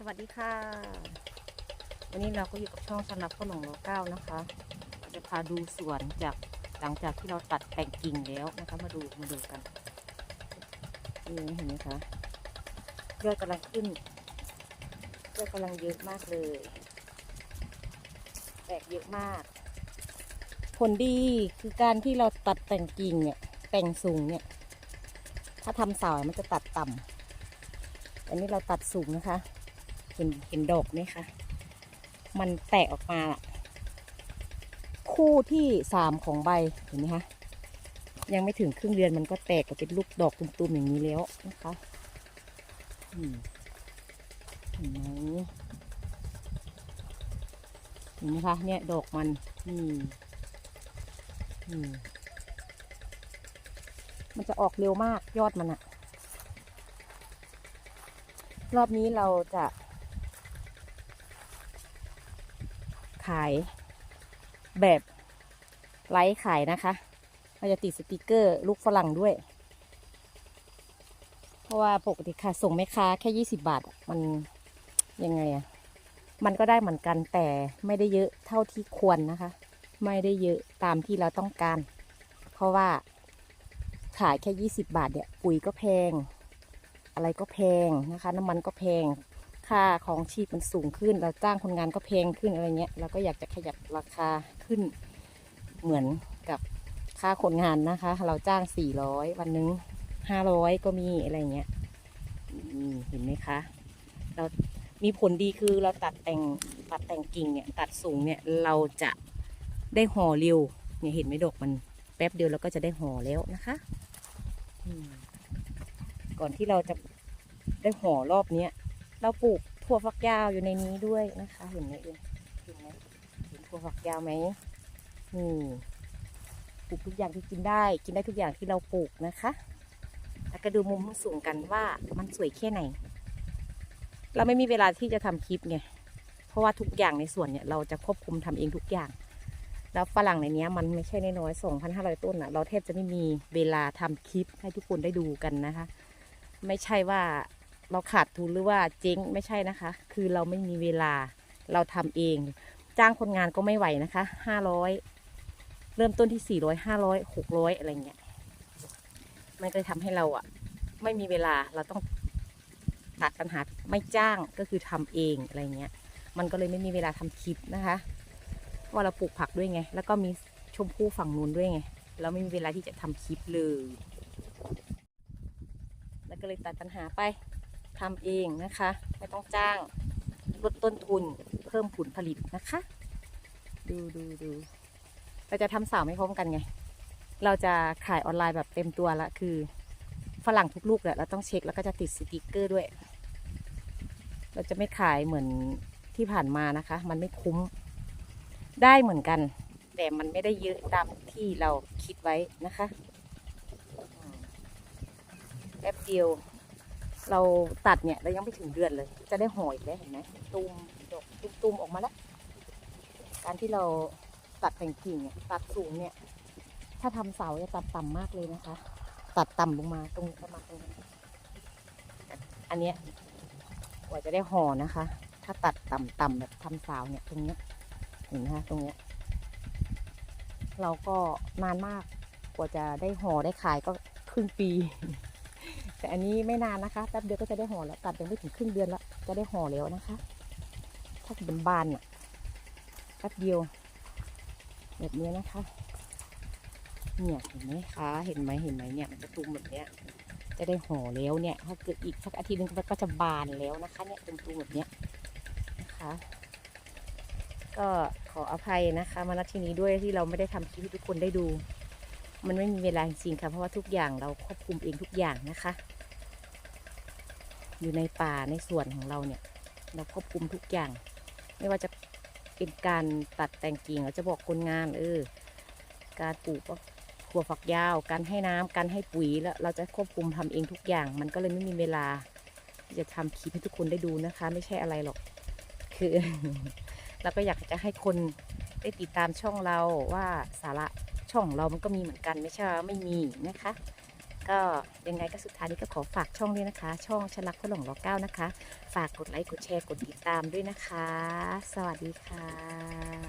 สวัสดีค่ะ วันนี้เราก็อยู่กับช่องสำนับขนมโลเก้านะคะเราจะพาดูสวนจากหลังจากที่เราตัดแต่งกิ่งแล้วนะคะ มาดูมาดูกันนี่เห็นไหมคะยอดกำลังขึ้นยอดกำลังเยอะมากเลย แตกเยอะมาก ผลดีคือการที่เราตัดแต่งกิ่งเนี่ยแต่งสูงเนี่ย ถ้าทำสามันจะตัดต่ำอันนี้เราตัดสูงนะคะ เห็นเห็นดอกไหมคะ มันแตกออกมาอะคู่ที่สามของใบเห็นไหมคะยังไม่ถึงครึ่งเดือนมันก็แตกออกเป็นลูกดอกตุ่มๆอย่างนี้แล้วนะคะเห็นไหมเห็นไหมคะเนี่ยดอกมันนี่นี่มันจะออกเร็วมากยอดมันอะรอบนี้เราจะ ขายแบบไลฟ์ขายนะคะเราจะติดสติกเกอร์ลูกฝรั่งด้วย เพราะว่าปกติค่ะส่งแม่ค้าแค่ยี่สิบาท มันยังไงอะมันก็ได้เหมือนกันแต่ไม่ได้เยอะเท่าที่ควรนะคะ ไม่ได้เยอะตามที่เราต้องการ เพราะว่าขายแค่ยี่สิบาทเนี่ยปุ๋ยก็แพง อะไรก็แพงนะคะ น้ำมันก็แพง ค่าของชีพมันสูงขึ้น เราจ้างคนงานก็แพงขึ้นอะไรเงี้ยเราก็อยากจะขยับราคาขึ้นเหมือนกับค่าคนงานนะคะ เราจ้างสี่ร้อยวันนึงห้าร้อยก็มีอะไรเงี้ยเห็นไหมคะ เรามีผลดีคือเราตัดแต่งตัดแต่งกิ่งเนี่ยตัดสูงเนี่ยเราจะได้ห่อเร็วเนี่ยเห็นไหมดอกมันแป๊บเดียวเราก็จะได้ห่อแล้วนะคะก่อนที่เราจะได้ห่อรอบเนี้ย เราปลูกถั่วฝักยาวอยู่ในนี้ด้วยนะคะ เห็นไหมเอ่ยเห็นไหมเห็นถั่วฝักยาวไหมนี่ปลูกทุกอย่างที่กินได้ กินได้ทุกอย่างที่เราปลูกนะคะแล้วก็ดูมุมสูงกันว่ามันสวยแค่ไหน เราไม่มีเวลาที่จะทำคลิปไงเพราะว่าทุกอย่างในสวนเนี่ยเราจะควบคุมทำเองทุกอย่าง แล้วฝรั่งในนี้มันไม่ใช่น้อยๆสองพันห้าร้อยต้นอะเราแทบจะไม่มีเวลาทำคลิปให้ทุกคนได้ดูกันนะคะ ไม่ใช่ว่า เราขาดทุนหรือว่าเจ๊งไม่ใช่นะคะ คือเราไม่มีเวลาเราทำเอง จ้างคนงานก็ไม่ไหวนะคะห้าร้อยเริ่มต้นที่สี่ร้อยห้าร้อยหกร้อยอะไรเงี้ยมันก็เลยทำให้เราอะไม่มีเวลาเราต้องตัดปัญหาไม่จ้างก็คือทำเองอะไรเงี้ย มันก็เลยไม่มีเวลาทำคลิปนะคะเพราะว่าเราปลูกผักด้วยไง แล้วก็มีชมพู่ฝั่งนู้นด้วยไง เราไม่มีเวลาที่จะทำคลิปเลย แล้วก็เลยตัดปัญหาไป ทำเองนะคะ ไม่ต้องจ้าง ลดต้นทุนเพิ่มผลผลิตนะคะ ดูดูดูเราจะทำสาวไม่พร้อมกันไง เราจะขายออนไลน์แบบเต็มตัวละคือฝรั่งทุกลูกแหละเราต้องเช็คแล้วก็จะติดสติกเกอร์ด้วย เราจะไม่ขายเหมือนที่ผ่านมานะคะ มันไม่คุ้มได้เหมือนกัน แต่มันไม่ได้เยอะตามที่เราคิดไว้นะคะแป๊บเดียว เราตัดเนี่ยเรายังไม่ถึงเดือนเลย จะได้ห่ออีกแล้วเห็นไหมตูมดอกตูมออกมาแล้ว การที่เราตัดแต่งกิ่งเนี่ยตัดสูงเนี่ย ถ้าทำเสาจะตัดต่ำมากเลยนะคะ ตัดต่ำลงมาตรงประมาณตรงนี้อันเนี้ยกว่าจะได้ห่อนะคะ ถ้าตัดต่ำๆแบบทำเสาเนี่ยตรงเนี้ยเห็นไหมคะตรงเนี้ยเราก็นานมากกว่าจะได้ห่อได้ขายก็ครึ่งปี แต่อันนี้ไม่นานนะคะแป๊บเดียวก็จะได้ห่อแล้วตัดยังไม่ถึงครึ่งเดือนแล้วจะได้ห่อแล้วนะคะ ถ้าเป็นบานเนี่ยแป๊บเดียว แบบนี้นะคะเนี่ยเห็นไหมคะเห็นไหมเห็นไหมเนี่ยมันจะตุมแบบเนี้ย จะได้ห่อแล้วเนี่ย ถ้าเกิดอีกสักอาทิตย์นึงมันก็จะบานแล้วนะคะเนี่ยตุมๆแบบเนี้ยนะคะ ก็ขออภัยนะคะมาณที่นี้ด้วยที่เราไม่ได้ทำคลิปให้ทุกคนได้ดู มันไม่มีเวลาจริงๆค่ะ เพราะว่าทุกอย่างเราควบคุมเองทุกอย่างนะคะ อยู่ในป่าในสวนของเราเนี่ย เราควบคุมทุกอย่าง ไม่ว่าจะเป็นการตัดแต่งกิ่งเราจะบอกคนงานเออการปลูกถั่วฝักยาว การให้น้ำการให้ปุ๋ยแล้วเราจะควบคุมทำเองทุกอย่าง มันก็เลยไม่มีเวลาที่จะทำคลิปให้ทุกคนได้ดูนะคะ ไม่ใช่อะไรหรอก คือเราก็อยากจะให้คนได้ติดตามช่องเราว่าสาระ ช่องเรามันก็มีเหมือนกันไม่ใช่ไม่มีนะคะ ก็ยังไงก็สุดท้ายนี้ก็ขอฝากช่องด้วยนะคะ ช่องชลักพระหลงรอเก้านะคะ ฝากกดไลค์กดแชร์กดติดตามด้วยนะคะ สวัสดีค่ะ